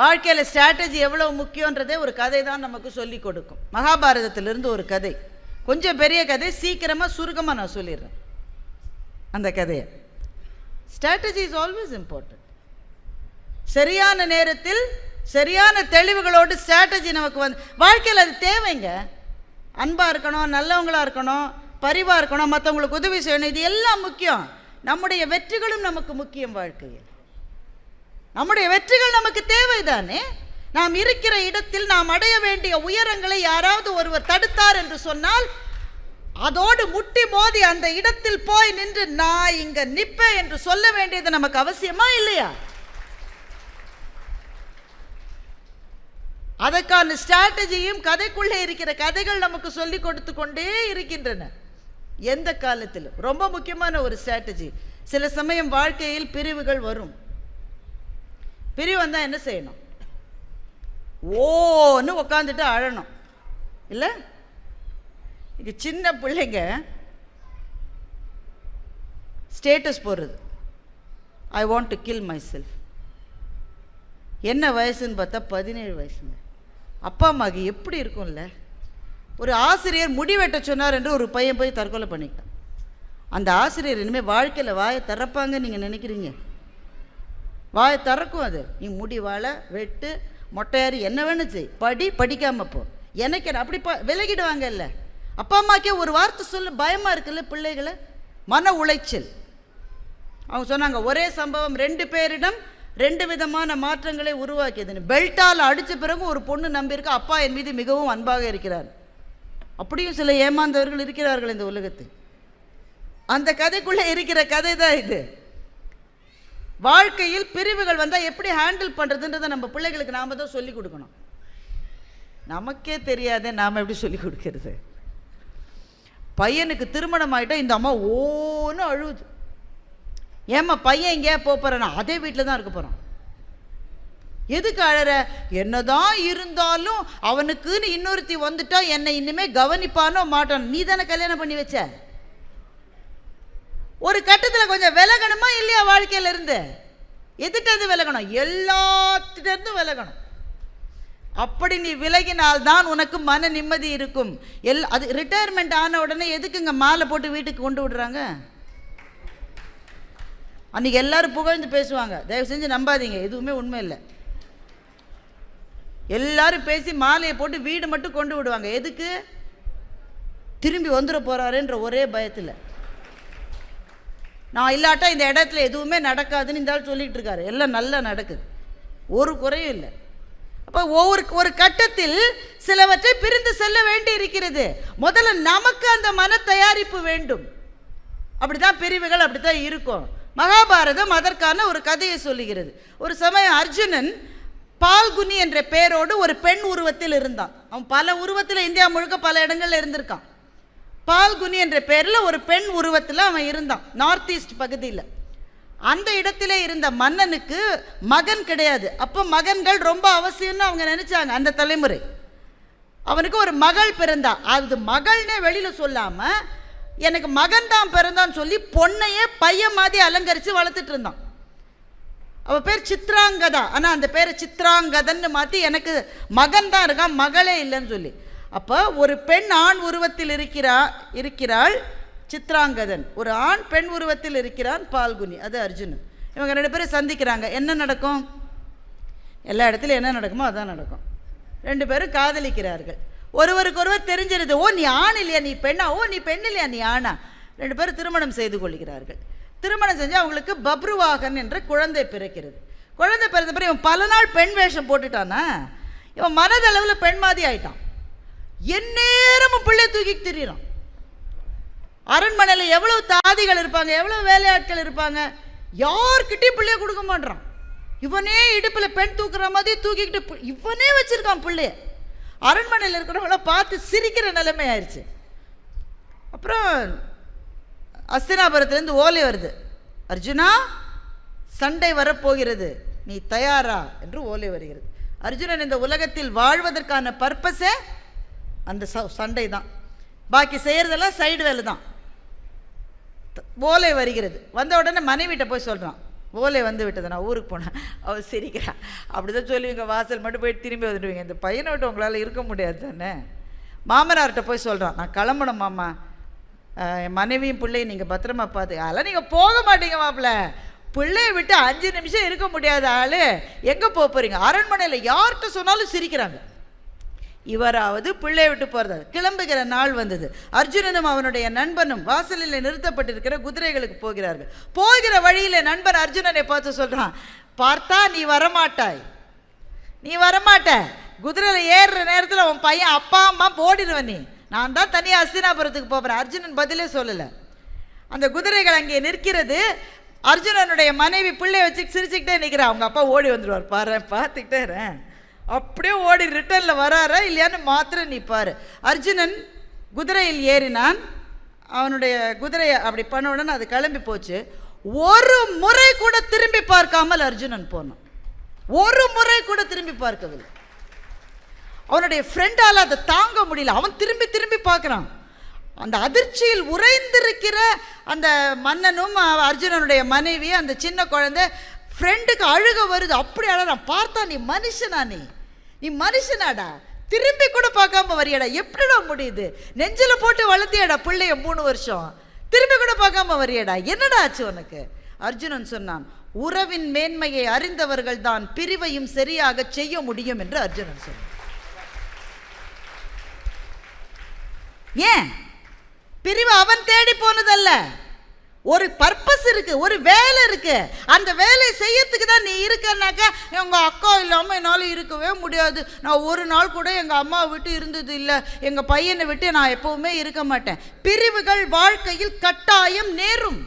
வாழ்க்கையில் ஸ்ட்ராட்டஜி எவ்வளோ முக்கியன்றதே ஒரு கதை தான் நமக்கு சொல்லி கொடுக்கும். மகாபாரதத்திலிருந்து ஒரு கதை. கொஞ்சம் பெரிய கதை சீக்கிரமாக சுருக்கமாக நான் சொல்லிடுறேன். அந்த கதையை. ஸ்ட்ராட்டஜி இஸ் ஆல்வேஸ் இம்பார்ட்டன்ட் சரியான நேரத்தில் சரியான தெளிவுகளோடு ஸ்ட்ராட்டஜி நமக்கு வந்து வாழ்க்கையில் அது தேவைங்க. அன்பாக இருக்கணும் நல்லவங்களாக இருக்கணும் பரிவாக இருக்கணும் மற்றவங்களுக்கு உதவி செய்யணும் இது எல்லாம் முக்கியம். நம்முடைய வெற்றிகளும் நமக்கு முக்கியம் வாழ்க்கையில். நம்முடைய வெற்றிகள் நமக்கு தேவைதானே? நாம் இருக்கிற இடத்தில் நாம் அடைய வேண்டிய உயரங்களை யாராவது ஒருவர் தடுத்தார் என்று சொன்னால் அதோடு முட்டி மோதி அந்த இடத்தில் போய் நின்று நான் இங்க நிப்பேன் என்று சொல்ல வேண்டியது நமக்கு அவசியமா இல்லையா? அதற்கான ஸ்ட்ராட்டஜியும் கதைக்குள்ளே இருக்கிற கதைகள் நமக்கு சொல்லி கொடுத்து கொண்டே இருக்கின்றன. எந்த காலத்திலும். ரொம்ப முக்கியமான ஒரு ஸ்ட்ராட்டஜி சில சமயம் வாழ்க்கையில் பிரிவுகள் வரும். பிரிவு வந்தால் என்ன செய்யணும்? ஓன்னு உக்காந்துட்டு அழணும். இல்லை? இது சின்ன பிள்ளைங்க ஸ்டேட்டஸ் போடுறது. I want to kill my self என்ன வயசுன்னு பார்த்தா பதினேழு வயசுங்க. அப்பா அம்மாவுக்கு எப்படி இருக்கும்ல? ஒரு ஆசிரியர் முடி வெட்ட சொன்னார் என்று ஒரு பையன் போய் தற்கொலை பண்ணிட்டான். அந்த ஆசிரியர் இனிமேல் வாழ்க்கையில் வாயை திறப்பாங்க நீங்கள் நினைக்கிறீங்க? வாயை திறக்கும் அது. நீ முடிவால் வெட்டு மொட்டையாரி என்ன வேணும் செய். படி படிக்காமல் போ. எனக்கு என்ன, அப்படி ப விலகிடுவாங்கல்ல அப்பா அம்மாக்கே ஒரு வார்த்தை சொல்ல பயமாக இருக்குல்ல பிள்ளைகளை? மன உளைச்சல். அவங்க சொன்னாங்க ஒரே சம்பவம் ரெண்டு பேரிடம் ரெண்டு விதமான மாற்றங்களை உருவாக்கியதுன்னு. பெல்ட்டால் அடித்த பிறகு ஒரு பொண்ணு நம்பியிருக்க அப்பா என் மீது மிகவும் அன்பாக இருக்கிறார். அப்படியும் சில ஏமாந்தவர்கள் இருக்கிறார்கள் இந்த உலகத்தில். அந்த கதைக்குள்ளே இருக்கிற கதை தான் இது. வாழ்க்கையில் பிரிவுகள் வந்தால் எப்படி ஹேண்டில் பண்ணுறதுன்றதை நம்ம பிள்ளைகளுக்கு நாம் தான் சொல்லி கொடுக்கணும். நமக்கே தெரியாதே நாம் எப்படி சொல்லி கொடுக்கறது? பையனுக்கு திருமணம் ஆகிட்டால் இந்த அம்மா ஓன்னு அழுகுது ஏம்மா பையன் எங்கேயா போகிறானா அதே வீட்டில் தான் இருக்க போகிறான் எதுக்கு அழற? என்னதான் இருந்தாலும் அவனுக்குன்னு இன்னொருத்தி வந்துட்டா என்னை இன்னுமே கவனிப்பானோ மாட்டான்? நீ தானே கல்யாணம் பண்ணி வச்ச? ஒரு கட்டத்தில் கொஞ்சம் விலகணுமா இல்லையா வாழ்க்கையிலேருந்து? இருந்து விலகணும்? எல்லாத்திட்டேருந்து விலகணும். அப்படி நீ விலகினால் தான் உனக்கு மன நிம்மதி இருக்கும். எல் அது ரிட்டையர்மெண்ட் ஆன உடனே எதுக்குங்க மாலை போட்டு வீட்டுக்கு கொண்டு விடுறாங்க? அன்றைக்கி எல்லோரும் புகழ்ந்து பேசுவாங்க. தயவு செஞ்சு நம்பாதீங்க. எதுவுமே உண்மை இல்லை. எல்லாரும் பேசி மாலையை போட்டு வீடு மட்டும் கொண்டு விடுவாங்க. எதுக்கு? திரும்பி வந்துட போகிறாருன்ற ஒரே பயத்தில். நான் இல்லாட்டா இந்த இடத்துல எதுவுமே நடக்காதுன்னு இந்த ஆள் சொல்லிட்டு இருக்காரு எல்லாம் நல்லா நடக்குது. ஒரு குறையும் இல்லை. அப்போ ஒவ்வொரு ஒரு கட்டத்தில் சிலவற்றை பிரிந்து செல்ல வேண்டி இருக்கிறது. முதல்ல நமக்கு அந்த மன தயாரிப்பு வேண்டும். அப்படிதான் பிரிவுகள் அப்படிதான் இருக்கும். மகாபாரதம் அதற்கான ஒரு கதையை சொல்லுகிறது. ஒரு சமயம் அர்ஜுனன் பால்குனி என்ற பெயரோடு ஒரு பெண் உருவத்தில் இருந்தான். அவன் பல உருவத்தில் இந்தியா முழுக்க பல இடங்களில் இருந்திருக்கான். பால்குனி என்ற பேரில் ஒரு பெண் உருவத்தில் அவன் இருந்தான் நார்த் ஈஸ்ட் பகுதியில். அந்த இடத்துல இருந்த மன்னனுக்கு மகன் கிடையாது. அப்போ மகன்கள் ரொம்ப அவசியம்னு அவங்க நினச்சாங்க அந்த தலைமுறை. அவனுக்கு ஒரு மகள் பிறந்தா. அது மகள்னே வெளியில் சொல்லாமல் எனக்கு மகன் தான் பிறந்தான்னு சொல்லி பொண்ணையே பையன் மாதிரி அலங்கரித்து வளர்த்துட்டு இருந்தான். அவள் பேர் சித்ராங்கதா. ஆனால் அந்த பேரை சித்ராங்கதன்னு மாற்றி எனக்கு மகன் தான் இருக்கான் மகளே இல்லைன்னு சொல்லி. அப்போ ஒரு பெண் ஆண் உருவத்தில் இருக்கிறா இருக்கிறாள் சித்ராங்கதன். ஒரு ஆண் பெண் உருவத்தில் இருக்கிறான் பால்குனி அது அர்ஜுனன். இவங்க ரெண்டு பேரும் சந்திக்கிறாங்க. என்ன நடக்கும்? எல்லா இடத்துலையும் என்ன நடக்குமோ அதான் நடக்கும். ரெண்டு பேரும் காதலிக்கிறார்கள். ஒருவருக்கொருவர் தெரிஞ்சிருது ஓ நீ ஆண் இல்லையா? நீ பெண்ணா? ஓ நீ பெண் இல்லையா? நீ ஆணா? ரெண்டு பேரும் திருமணம் செய்து கொள்கிறார்கள். திருமணம் செஞ்சு அவங்களுக்கு பப்ருவாகன் என்ற குழந்தை பிறக்கிறது. குழந்தை பிறந்த பிறகு இவன் பல நாள் பெண் வேஷம் போட்டுட்டானா? இவன் மனதளவில் பெண் மாதிரி ஆயிட்டான். எந்நேரமும் பிள்ளை தூக்கி திரியிறான். அரண்மனையில் எவ்வளோ தாதிகள் இருப்பாங்க எவ்வளோ வேலையாட்கள் இருப்பாங்க யார்கிட்டையும் பிள்ளைய கொடுக்க மாட்றான். இவனே இடுப்பில் பெண் தூக்குற மாதிரி தூக்கிக்கிட்டு பு- இவனே வச்சிருக்கான் பிள்ளைய அரண்மனையில் இருக்கிறவங்கள பார்த்து சிரிக்கிற நிலைமை ஆயிடுச்சு. அப்புறம் அஸ்தினாபுரத்துலேருந்து ஓலை வருது. அர்ஜுனா சண்டை வரப்போகிறது. நீ தயாரா? என்று ஓலை வருகிறது. அர்ஜுனன் இந்த உலகத்தில் வாழ்வதற்கான பர்பஸே அந்த ச- சண்டை தான் பாக்கி செய்கிறதெல்லாம் சைடு வேலை தான் ஓலை வருகிறது. வந்த உடனே மனைவிட்ட போய் சொல்கிறான் ஓலை வந்து விட்டது. நான் ஊருக்கு போனேன். அவள் சிரிக்கிறா. அப்படி தான் சொல்லுவீங்க. வாசல் மட்டும் போய் திரும்பி வந்துடுவீங்க. இந்த பையனை விட்டு உங்களால் இருக்க முடியாது தானே? மாமனார்கிட்ட போய் சொல்கிறான் நான் கிளம்பணும் மாமா. என் மனைவியும் பிள்ளையும் நீங்கள் பத்திரமா பார்த்து அதெல்லாம் நீங்கள் போக மாட்டீங்க மாப்பிள்ள. பிள்ளையை விட்டு அஞ்சு நிமிஷம் இருக்க முடியாத ஆள். எங்கே போக போகிறீங்க அரண்மனையில் யார்கிட்ட சொன்னாலும் சிரிக்கிறாங்க. இவராவது பிள்ளை விட்டு போகிறது கிளம்புகிற நாள் வந்தது. அர்ஜுனனும் அவனுடைய நண்பனும் வாசலில் நிறுத்தப்பட்டிருக்கிற குதிரைகளுக்கு போகிறார்கள். போகிற வழியில் நண்பன் அர்ஜுனனை பார்த்து சொல்கிறான் பார்த்தா நீ வரமாட்டாய். நீ வரமாட்ட. குதிரையில் ஏறுற நேரத்தில் உன் பையன் அப்பா அம்மா போடிடுவன் நீ. நான் தான் தனியாக அஸ்தினாபுரத்துக்கு போகிறேன் அர்ஜுனன் பதிலே சொல்லலை. அந்த குதிரைகள் அங்கே நிற்கிறது. அர்ஜுனனுடைய மனைவி பிள்ளைய வச்சு சிரிச்சுக்கிட்டே நிற்கிறேன் அவங்க அப்பா ஓடி வந்துடுவார் பாரு பார்த்துக்கிட்டே இருறேன். அப்படியே ஓடி ரிட்டர்னில் வராரா இல்லையான்னு மாத்திரம் நீ அர்ஜுனன் குதிரையில் ஏறினான். அவனுடைய குதிரையை அப்படி பண்ண உடனே அது கிளம்பி போச்சு. ஒரு முறை கூட திரும்பி பார்க்காமல் அர்ஜுனன் போனான். ஒரு முறை கூட திரும்பி பார்க்கவில்லை. அவனுடைய ஃப்ரெண்டால் அதை தாங்க முடியல. அவன் திரும்பி திரும்பி பார்க்குறான். அந்த அதிர்ச்சியில் உறைந்திருக்கிற அந்த மன்னனும் அர்ஜுனனுடைய மனைவி அந்த சின்ன குழந்தை ஃப்ரெண்டுக்கு அழுக வருது. அப்படி அழறான் பார்த்தா நீ மனுஷனா நீ? நீ மனுஷனாடா. திரும்பி கூட பார்க்காம வரியடா. எப்படிடா முடியுது? நெஞ்சில் போட்டு வளர்த்தியாடா பிள்ளைய மூணு வருஷம். திரும்பி கூட பார்க்காம வரியடா. என்னடா ஆச்சு உனக்கு? அர்ஜுனன் சொன்னான் உறவின் மேன்மையை அறிந்தவர்கள் தான் பிரிவையும் சரியாக செய்ய முடியும் என்று அர்ஜுனன் சொன்னான். ஏன்? பிரிவு அவன் தேடி போனதல்ல. ஒரு பர்பஸ் இருக்கு ஒரு வேலை இருக்கு. அந்த வேலையை செய்யறதுக்கு தான் நீ இருக்கனாக்கா எங்க அக்கா இல்லாமல் என்னால் இருக்கவே முடியாது. நான் ஒரு நாள் கூட எங்கள் அம்மாவை விட்டு இருந்தது இல்லை. எங்கள் பையனை விட்டு நான் எப்பவுமே இருக்க மாட்டேன். பிரிவுகள் வாழ்க்கையில் கட்டாயம் நேரும்.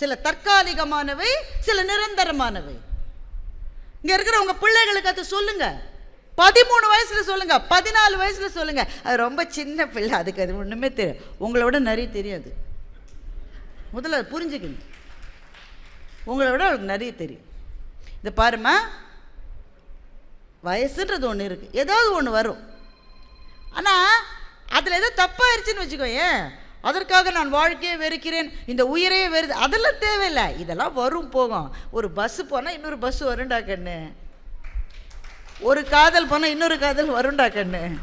சில தற்காலிகமானவை சில நிரந்தரமானவை. இங்க இருக்கிற உங்க பிள்ளைகளுக்கு அது சொல்லுங்க. பதிமூணு வயசுல சொல்லுங்க பதினாலு வயசுல சொல்லுங்க. அது ரொம்ப சின்ன பிள்ளை அதுக்கு அது ஒண்ணுமே தெரியும் உங்களோட நிறைய தெரியாது. முதல்ல அதை புரிஞ்சுக்கணும். உங்களை விட அவளுக்கு நிறைய தெரியும். இந்த பாருமா வயசுன்றது ஒன்று இருக்குது ஏதாவது ஒன்று வரும். ஆனால் அதில் ஏதோ தப்பாயிருச்சுன்னு வச்சுக்கோயேன். அதற்காக நான் வாழ்க்கையை வெறுக்கிறேன். இந்த உயிரையே வெறுது. அதெல்லாம் தேவையில்லை. இதெல்லாம் வரும் போகும். ஒரு பஸ்ஸு போனால் இன்னொரு பஸ்ஸு வரும்டா கண்ணு. ஒரு காதல் போனால் இன்னொரு காதல் வரும்டா கண்ணு.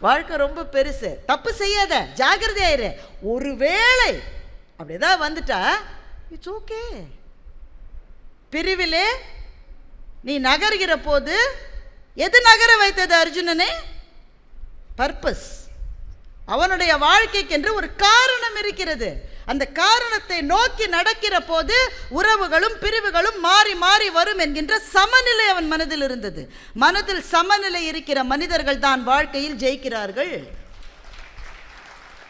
வாழ்க்கை ரொம்ப பெருசு. தப்பு செய்யாத. ஜாகிரதையாயிரு ஒருவேளை அப்படி ஏதாவது வந்துட்டா. இட்ஸ் ஓகே பிரிவிலே நீ நகர்கிற போது எது நகர வைத்தது அர்ஜுனனே? பர்பஸ் அவனுடைய வாழ்க்கைக்கென்று ஒரு காரணம் இருக்கிறது. அந்த காரணத்தை நோக்கி நடக்கிற போது உறவுகளும் பிரிவுகளும் மாறி மாறி வரும் என்கின்ற சமநிலை அவன் மனதில் இருந்தது. மனதில் சமநிலை இருக்கிற மனிதர்கள் தான் வாழ்க்கையில் ஜெயிக்கிறார்கள்.